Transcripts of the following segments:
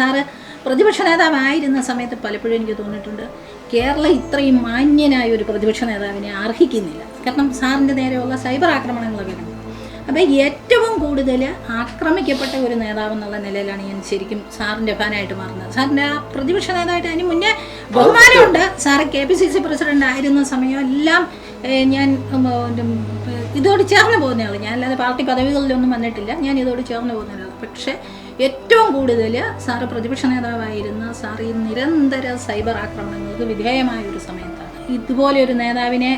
Sir പ്രതിപക്ഷ നേതാവായിരുന്ന സമയത്ത് പലപ്പോഴും എനിക്ക് തോന്നിയിട്ടുണ്ട് കേരളം ഇത്രയും മാന്യനായ ഒരു പ്രതിപക്ഷ നേതാവിനെ അർഹിക്കുന്നില്ല. കാരണം സാറിന്റെ നേരെയുള്ള സൈബർ ആക്രമണങ്ങളൊക്കെ അപ്പോൾ ഏറ്റവും കൂടുതൽ ആക്രമിക്കപ്പെട്ട ഒരു നേതാവ് എന്നുള്ള നിലയിലാണ് ഞാൻ ശരിക്കും സാറിന്റെ ഫാനായിട്ട് മാറുന്നത്. സാറിന്റെ ആ പ്രതിപക്ഷ നേതാവായിട്ട് അതിന് മുന്നേ ബഹുമാനമുണ്ട്. Sir K P C C president ആയിരുന്ന സമയം എല്ലാം ഞാൻ ഇതോട് ചേർന്ന് പോകുന്നയാൾ ഞാൻ അല്ലാതെ പാർട്ടി പദവികളിലൊന്നും വന്നിട്ടില്ല. ഞാൻ ഇതോട് ചേർന്ന് പോകുന്ന പോകുന്നയാളാണ് പക്ഷേ ഏറ്റവും കൂടുതൽ സാറ് പ്രതിപക്ഷ നേതാവായിരുന്ന സാർ ഈ നിരന്തര സൈബർ ആക്രമണങ്ങൾക്ക് വിധേയമായ ഒരു സമയത്താണ്. ഇതുപോലെ ഒരു നേതാവിനെ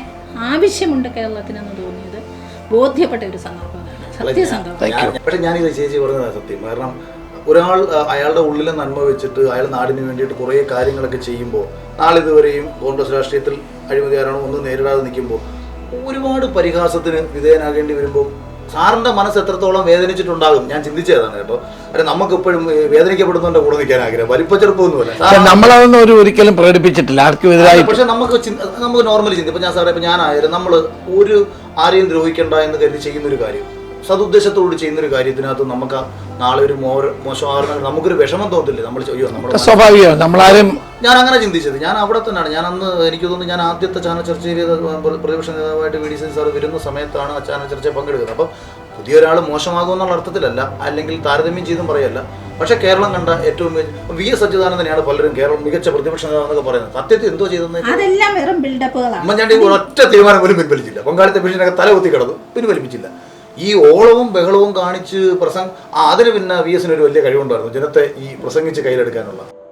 ആവശ്യമുണ്ട് കേരളത്തിനെന്ന് തോന്നിയത്. ബോധ്യപ്പെട്ട ഒരു സന്ദർഭമാണ്. സത്യസന്ധം ഞാൻ- പക്ഷെ ഞാനിത് ചേച്ചി പറഞ്ഞതാണ് സത്യം. കാരണം ഒരാൾ അയാളുടെ ഉള്ളിലെ നന്മ വെച്ചിട്ട് അയാൾ നാടിന് വേണ്ടിയിട്ട് കുറേ കാര്യങ്ങളൊക്കെ ചെയ്യുമ്പോൾ നാളിതുവരെയും കോൺഗ്രസ് രാഷ്ട്രീയത്തിൽ അഴിമതിയാരാണോ ഒന്നും നേരിടാതെ നിൽക്കുമ്പോൾ ഒരുപാട് പരിഹാസത്തിന് വിധേയനാകേണ്ടി വരുമ്പോൾ സാറിന്റെ മനസ്സ് എത്രത്തോളം വേദനിച്ചിട്ടുണ്ടാകും? ഞാൻ ചിന്തിച്ചതാണ്. അപ്പോൾ അല്ലെ നമുക്കിപ്പോഴും ഏ, വേദനിക്കപ്പെടുന്നവന്റെ കൂടെ നിൽക്കാൻ ആഗ്രഹം. വലിപ്പച്ചെറുപ്പമൊന്നുമല്ല നമ്മളതൊന്നും ഒരു ഒരിക്കലും പ്രകടിപ്പിച്ചിട്ടില്ല. ആർക്കും എതിരായി പക്ഷെ നമുക്ക് നമുക്ക് നോർമലി ചിന്തി ഇപ്പൊ ഞാൻ സാറേ ഇപ്പൊ ഞാനായാലും നമ്മൾ ഒരു ആരെയും ദ്രോഹിക്കണ്ട എന്ന് കരുതി ചെയ്യുന്ന ഒരു കാര്യം. സതുദ്ദേശത്തോട് ചെയ്യുന്ന ഒരു കാര്യത്തിനകത്ത് നമുക്ക് ആ നാളെ ഒരു മോര മോശമാകുന്ന നമുക്കൊരു വിഷമം തോന്നില്ലേ നമ്മൾ അയ്യോ നമ്മുടെ സ്വാഭാവികം. നമ്മളാരും ഞാൻ അങ്ങനെ ചിന്തിച്ചത്. ഞാൻ അവിടെ തന്നെയാണ്. ഞാൻ അന്ന് എനിക്ക് തോന്നുന്നു ഞാൻ ആദ്യത്തെ ചാനൽ ചർച്ച ചെയ്ത പ്രതിപക്ഷ നേതാവായിട്ട് വി ഡി സി സാർ വരുന്ന സമയത്താണ് ആ ചാനൽ ചർച്ചയിൽ പങ്കെടുക്കുന്നത്. അപ്പം പുതിയൊരാൾ മോശമാകുമെന്നുള്ള അർത്ഥത്തിലല്ല അല്ലെങ്കിൽ താരതമ്യം ചെയ്തും പറയല്ല. പക്ഷേ കേരളം കണ്ട ഏറ്റവും വി എസ് അച്യുതാനന്ദനെയാണ് പലരും കേരളം മികച്ച പ്രതിപക്ഷ നേതാവെന്നൊക്കെ പറയുന്നത്. സത്യത്തിൽ എന്തോ ചെയ്തെന്ന് അതെല്ലാം വെറും ബിൽഡപ്പുകളാണ് ഉമ്മൻചാണ്ടി ഒറ്റ തീരുമാനം പോലും പിൻവലിച്ചില്ല. പങ്കാളിത്ത പെൻഷനൊക്കെ തല കുത്തി കിടന്നു. പിൻവലിപ്പിച്ചില്ല. ഈ ഓളവും ബഹളവും കാണിച്ച് പ്രസംഗ അതിന് പിന്നെ വി എസിന് ഒരു വലിയ കഴിവുണ്ടായിരുന്നു. ജനത്തെ ഈ പ്രസംഗിച്ച് കയ്യിലെടുക്കാനുള്ള.